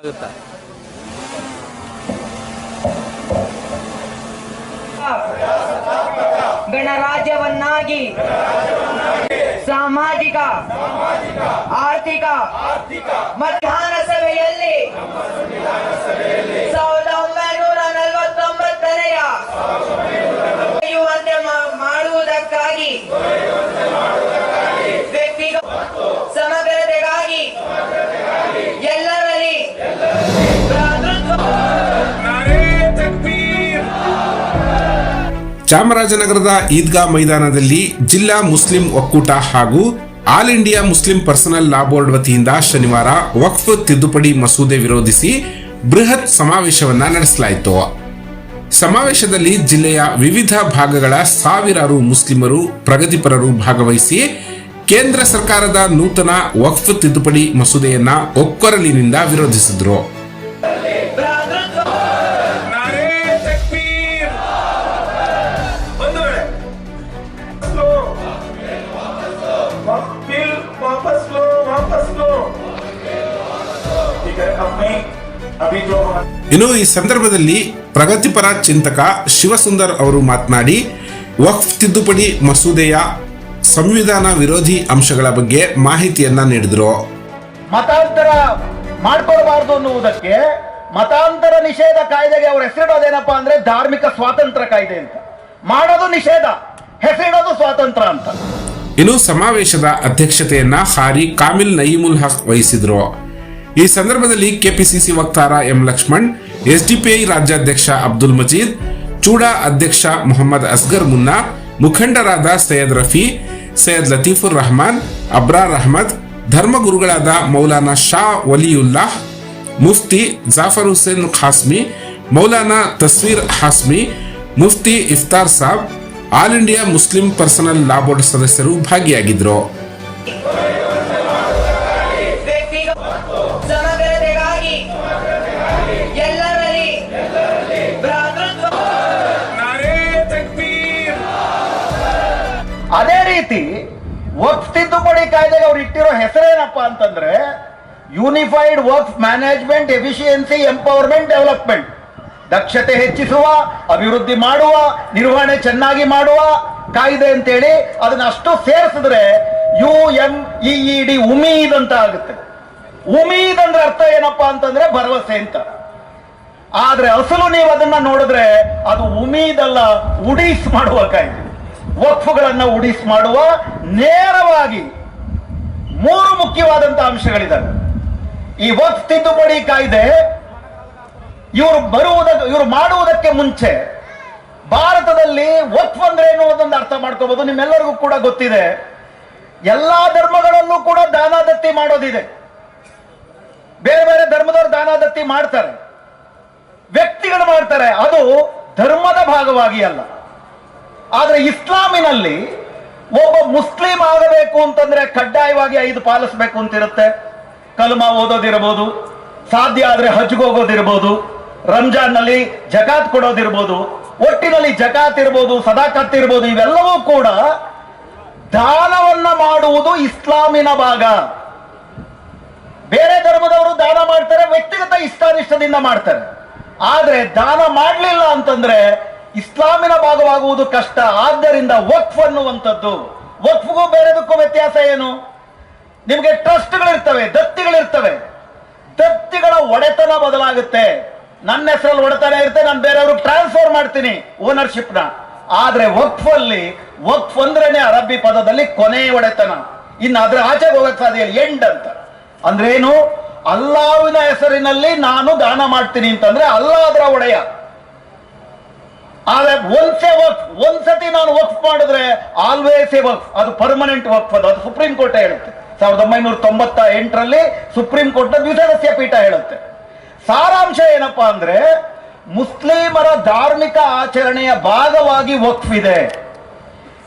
ಆಗುತ್ತಾ. ಗಣರಾಜ್ಯವನ್ನಾಗಿ ಸಾಮಾಜಿಕ ಆರ್ಥಿಕ ಮಧ್ಯಾಹ್ನ ಸಭೆಯಲ್ಲಿ ಸಾವಿರದ ಒಂಬೈನೂರ ನಲವತ್ತೊಂಬತ್ತನೆಯ ಚಾಮರಾಜನಗರದ ಈದ್ಗಾ ಮೈದಾನದಲ್ಲಿ ಜಿಲ್ಲಾ ಮುಸ್ಲಿಂ ಒಕ್ಕೂಟ ಹಾಗೂ all India Muslim personal law board ವತಿಯಿಂದ ಶನಿವಾರ ವಕ್ಫ್ ತಿದ್ದುಪಡಿ ಮಸೂದೆ ವಿರೋಧಿಸಿ ಬೃಹತ್ ಸಮಾವೇಶವನ್ನು ನಡೆಸಲಾಯಿತು. ಸಮಾವೇಶದಲ್ಲಿ ಜಿಲ್ಲೆಯ ವಿವಿಧ ಭಾಗಗಳ ಸಾವಿರಾರು ಮುಸ್ಲಿಮರು, ಪ್ರಗತಿಪರರು ಭಾಗವಹಿಸಿ ಕೇಂದ್ರ ಸರ್ಕಾರದ ನೂತನ ವಕ್ಫ್ ತಿದ್ದುಪಡಿ ಮಸೂದೆಯನ್ನು ಒಕ್ಕೊರಲಿನಿಂದ ವಿರೋಧಿಸಿದ್ರು. बिल वापस लो वापस लो ठीक है अब मैं अभी जो ಇನ್ನು ಈ ಸಂದರ್ಭದಲ್ಲಿ ಪ್ರಗತಿಪರ ಚಿಂತಕ ಶಿವಸುಂದರ್ ಅವರು ಮಾತನಾಡಿ ವಕ್ಫ್ ತಿದ್ದುಪಡಿ ಮಸೂದೆಯ ಸಂವಿಧಾನ ವಿರೋಧಿ ಅಂಶಗಳ ಬಗ್ಗೆ ಮಾಹಿತಿಯನ್ನ ನೀಡಿದರು ಮತಾಂತರ ಮಾಡ್ಕೊಳ್ಬಾರ್ದು ಅನ್ನುವುದಕ್ಕೆ ಮತಾಂತರ ನಿಷೇಧ ಕಾಯ್ದೆಗೆ ಅವ್ರ ಹೆಸರಿಡೋದೇನಪ್ಪಾ ಅಂದ್ರೆ ಧಾರ್ಮಿಕ ಸ್ವಾತಂತ್ರ್ಯ ಕಾಯ್ದೆ ಅಂತ ಮಾಡೋದು ನಿಷೇಧ ಹೆಸರಿಡೋದು ಸ್ವಾತಂತ್ರ್ಯ ಅಂತ ಇನ್ನು ಸಮಾವೇಶದ ಅಧ್ಯಕ್ಷತೆಯನ್ನ ಹಾರಿ ಕಾಮಿಲ್ ನಯೀಮುಲ್ ಹಕ್ ವಹಿಸಿದ್ರು. ಈ ಸಂದರ್ಭದಲ್ಲಿ ಕೆಪಿಸಿಸಿ ವಕ್ತಾರ ಎಂ ಲಕ್ಷ್ಮಣ್, ಎಸ್ಡಿಪಿಐ ರಾಜ್ಯಾಧ್ಯಕ್ಷ ಅಬ್ದುಲ್ ಮಜೀದ್, ಚೂಡಾ ಅಧ್ಯಕ್ಷ ಮೊಹಮ್ಮದ್ ಅಸ್ಗರ್ ಮುನ್ನಾ, ಮುಖಂಡರಾದ Syed Rafi, Syed ಲತೀಫುರ್ Rahman, Abrar Ahmed ಧರ್ಮಗುರುಗಳಾದ Maulana Shah Waliullah, Mufti Jafar Hussain Qasmi, Maulana Tasveer Hashmi, Mufti Iftar Sab all India Muslim personal law board ಸದಸ್ಯರು ಭಾಗಿಯಾಗಿದ್ದರು ಅದೇ ರೀತಿ ವರ್ಕ್ ತಿದ್ದುಪಡಿ ಕಾಯ್ದೆಗೆ ಅವ್ರು ಇಟ್ಟಿರೋ ಹೆಸರೇನಪ್ಪ ಅಂತಂದ್ರೆ unified work management efficiency empowerment development ದಕ್ಷತೆ ಹೆಚ್ಚಿಸುವ, ಅಭಿವೃದ್ಧಿ ಮಾಡುವ, ನಿರ್ವಹಣೆ ಚೆನ್ನಾಗಿ ಮಾಡುವ ಕಾಯ್ದೆ ಅಂತೇಳಿ ಅದನ್ನ ಅಷ್ಟು ಸೇರಿಸಿದ್ರೆ U M E D Umeed ಅಂತ ಆಗುತ್ತೆ. ಉಮೀದ್ ಅಂದ್ರೆ ಅರ್ಥ ಏನಪ್ಪಾ ಅಂತಂದ್ರೆ ಭರವಸೆ ಅಂತ. ಆದ್ರೆ ಅಸಲು ನೀವು ಅದನ್ನ ನೋಡಿದ್ರೆ ಅದು ಉಮೀದಲ್ಲ, ಉಡೀಸ್ ಮಾಡುವ ಕಾಯ್ದೆ. ವಕ್ಫುಗಳನ್ನ ಉಡೀಸ್ ಮಾಡುವ ನೇರವಾಗಿ ಮೂರು ಮುಖ್ಯವಾದಂತಹ ಅಂಶಗಳಿದ್ದಾವೆ ಈ ವಕ್ಫ್ ತಿದ್ದುಪಡಿ ಕಾಯ್ದೆ ಇವರು ಬರುವುದ, ಇವರು ಮಾಡುವುದಕ್ಕೆ ಮುಂಚೆ ಭಾರತದಲ್ಲಿ ವಕ್ಫ್ ಅಂದ್ರೆ ಅನ್ನೋದೊಂದು ಅರ್ಥ ಮಾಡ್ಕೋಬಹುದು ನಿಮ್ಮೆಲ್ಲರಿಗೂ ಕೂಡ ಗೊತ್ತಿದೆ. ಎಲ್ಲಾ ಧರ್ಮಗಳಲ್ಲೂ ಕೂಡ ದಾನಾದತ್ತಿ ಮಾಡೋದಿದೆ. ಬೇರೆ ಬೇರೆ ಧರ್ಮದವರು ದಾನಾದತ್ತಿ ಮಾಡ್ತಾರೆ. ವ್ಯಕ್ತಿಗಳು ಮಾಡ್ತಾರೆ. ಅದು ಧರ್ಮದ ಭಾಗವಾಗಿ ಅಲ್ಲ. ಆದ್ರೆ ಇಸ್ಲಾಮಿನಲ್ಲಿ ಒಬ್ಬ ಮುಸ್ಲಿಂ ಆಗಬೇಕು ಅಂತಂದ್ರೆ ಕಡ್ಡಾಯವಾಗಿ ಐದು ಪಾಲಿಸಬೇಕು ಅಂತಿರುತ್ತೆ. ಕಲ್ಮ ಓದೋದಿರಬಹುದು ಸಾಧ್ಯ ಆದ್ರೆ ಹಜ್ಗೆ ಹೋಗೋದಿರ್ಬೋದು. ರಂಜಾನ್ನಲ್ಲಿ ಜಕಾತ್ ಕೊಡೋದಿರ್ಬೋದು, ಒಟ್ಟಿನಲ್ಲಿ ಜಕಾತ್ ಇರ್ಬೋದು, ಸದಾಕತ್ ಇರ್ಬೋದು, ಇವೆಲ್ಲವೂ ಕೂಡ ದಾನವನ್ನ ಮಾಡುವುದು ಇಸ್ಲಾಮಿನ ಭಾಗ. ಬೇರೆ ಧರ್ಮದವರು ದಾನ ಮಾಡ್ತಾರೆ, ವ್ಯಕ್ತಿಗತ ಇಷ್ಟಾನಿಷ್ಟದಿಂದ ಮಾಡ್ತಾರೆ. ಆದ್ರೆ ದಾನ ಮಾಡಲಿಲ್ಲ ಅಂತಂದ್ರೆ ಇಸ್ಲಾಮಿನ ಭಾಗವಾಗುವುದು ಕಷ್ಟ. ಆದ್ದರಿಂದ ವಕ್ಫ್ ಅನ್ನುವಂಥದ್ದು. ವಕ್ಫ್ಗೂ ಬೇರೆದಕ್ಕೂ ವ್ಯತ್ಯಾಸ ಏನು? ನಿಮಗೆ ಟ್ರಸ್ಟ್ಗಳಿರ್ತವೆ, ದತ್ತಿಗಳಿರ್ತವೆ. ದತ್ತಿಗಳ ಒಡೆತನ ಬದಲಾಗುತ್ತೆ. ನನ್ನ ಹೆಸರಲ್ಲಿ ಒಡೆತನ ಇರುತ್ತೆ ನಾನು ಬೇರೆಯವ್ರಿಗೆ ಟ್ರಾನ್ಸ್ಫರ್ ಮಾಡ್ತೀನಿ ಓನರ್ಶಿಪ್ನ. ಆದ್ರೆ ವಕ್ಫ್ ಅಲ್ಲಿ ವಕ್ಫ್ ಅಂದ್ರೇನೆ ಅರಬ್ಬಿ ಪದದಲ್ಲಿ ಕೊನೆ ಒಡೆತನ ಇನ್ನು ಅದ್ರ ಆಚೆಗೆ ಹೋಗಕ್ ಸಾಧ್ಯ ಎಂಡ್ ಅಂತ. ಅಂದ್ರೆ ಏನು ಅಲ್ಲಾವಿನ ಹೆಸರಿನಲ್ಲಿ ನಾನು ದಾನ ಮಾಡ್ತೀನಿ ಅಂತಂದ್ರೆ ಅಲ್ಲ ಅದರ ಒಡೆಯ. ಆದ್ರೆ ಒಂದ್ಸೆ ವಕ್ಫ್ ಒಂದ್ಸತಿ ನಾನು ವಕ್ಫ್ ಮಾಡಿದ್ರೆ ಆಲ್ವೇಸ್ ಎ ವಕ್ಫ್, ಅದು ಪರ್ಮನೆಂಟ್ ವಕ್ಫ್ ಅದು ಅದು ಸುಪ್ರೀಂ ಕೋರ್ಟ್ ಹೇಳುತ್ತೆ. ಸಾವಿರದ ಒಂಬೈನೂರ ತೊಂಬತ್ತ ಎಂಟರಲ್ಲಿ ಸುಪ್ರೀಂ ಕೋರ್ಟ್ ದ್ವಿಸದಸ್ಯ ಪೀಠ ಹೇಳುತ್ತೆ. ಸಾರಾಂಶ ಏನಪ್ಪಾ ಅಂದ್ರೆ ಮುಸ್ಲಿಮರ ಧಾರ್ಮಿಕ ಆಚರಣೆಯ ಭಾಗವಾಗಿ ವಕ್ಫ್ ಇದೆ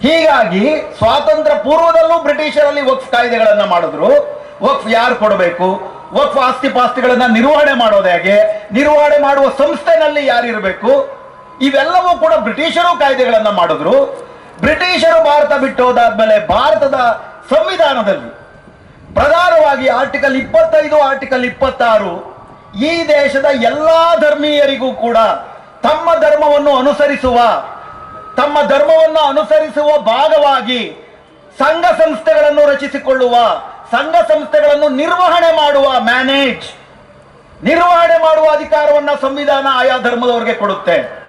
ಹೀಗಾಗಿ ಸ್ವಾತಂತ್ರ್ಯ ಪೂರ್ವದಲ್ಲೂ ಬ್ರಿಟಿಷರಲ್ಲಿ ವಕ್ಫ್ ಕಾಯ್ದೆಗಳನ್ನ ಮಾಡಿದ್ರು. ವಕ್ಫ್ ಯಾರು ಕೊಡಬೇಕು? ವಕ್ಫ್ ಆಸ್ತಿ ಪಾಸ್ತಿಗಳನ್ನ ನಿರ್ವಹಣೆ ಮಾಡೋದು ಹೇಗೆ? ನಿರ್ವಹಣೆ ಮಾಡುವ ಸಂಸ್ಥೆನಲ್ಲಿ ಯಾರಿರಬೇಕು? ಇವೆಲ್ಲವೂ ಕೂಡ ಬ್ರಿಟಿಷರು ಕಾಯ್ದೆಗಳನ್ನ ಮಾಡಿದ್ರು. ಬ್ರಿಟಿಷರು ಭಾರತ ಬಿಟ್ಟು ಹೋದಾದ್ಮೇಲೆ ಭಾರತದ ಸಂವಿಧಾನದಲ್ಲಿ ಪ್ರಧಾನವಾಗಿ ಆರ್ಟಿಕಲ್ ಇಪ್ಪತ್ತೈದು, ಆರ್ಟಿಕಲ್ ಇಪ್ಪತ್ತಾರು ಈ ದೇಶದ ಎಲ್ಲಾ ಧರ್ಮೀಯರಿಗೂ ಕೂಡ ತಮ್ಮ ಧರ್ಮವನ್ನು ಅನುಸರಿಸುವ, ತಮ್ಮ ಧರ್ಮವನ್ನು ಅನುಸರಿಸುವ ಭಾಗವಾಗಿ ಸಂಘ ಸಂಸ್ಥೆಗಳನ್ನು ರಚಿಸಿಕೊಳ್ಳುವ, ಸಂಘ ಸಂಸ್ಥೆಗಳನ್ನು ನಿರ್ವಹಣೆ ಮಾಡುವ ಮ್ಯಾನೇಜ್, ನಿರ್ವಹಣೆ ಮಾಡುವ ಅಧಿಕಾರವನ್ನ ಸಂವಿಧಾನ ಆಯಾ ಧರ್ಮದವರಿಗೆ ಕೊಡುತ್ತೆ.